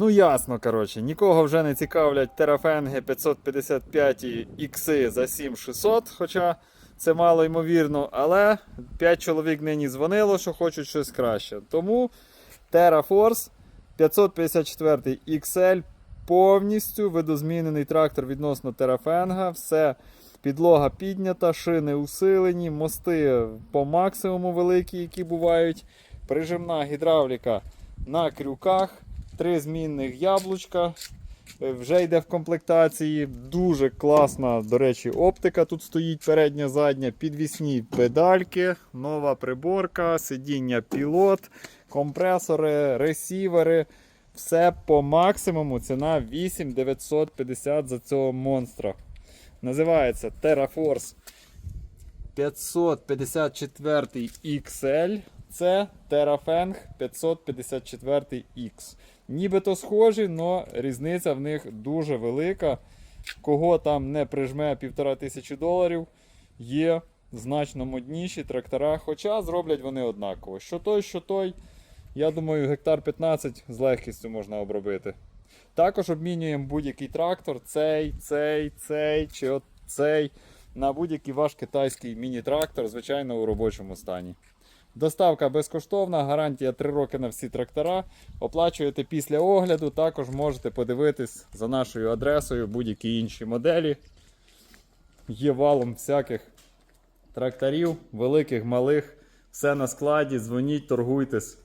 Ну ясно, коротше, нікого вже не цікавлять терафенги 555 ікси за 7600, хоча це мало ймовірно, але 5 чоловік нині дзвонило, що хочуть щось краще. Тому TerraForce 554 XL повністю видозмінений трактор відносно терафенга. Все підлога піднята, шини усилені, мости по максимуму великі, які бувають. Прижимна гідравліка на крюках, три змінних яблучка. Е, Вже йде в комплектації. Дуже класна, до речі, оптика. Тут стоїть передня, задня, підвісні педальки, нова приборка, сидіння пілот, компресори, ресівери. Все по максимуму. Ціна 8950 за цього монстра. Називається TerraForce 554 XL. Це TerraFeng 554 X. Нібито схожі, але різниця в них дуже велика. Кого там не прижме 1500 доларів, є значно модніші трактора, хоча зроблять вони однаково. Що той, що той, я думаю, гектар 15 з легкістю можна обробити. Також обмінюємо будь-який трактор, цей, цей, цей чи от на будь-який ваш китайський міні-трактор, звичайно, у робочому стані. Доставка безкоштовна, гарантія 3 роки на всі трактора. Оплачуєте після огляду, також можете подивитись за нашою адресою будь-які інші моделі. Є валом всяких тракторів, великих, малих. Все на складі, дзвоніть, торгуйтесь.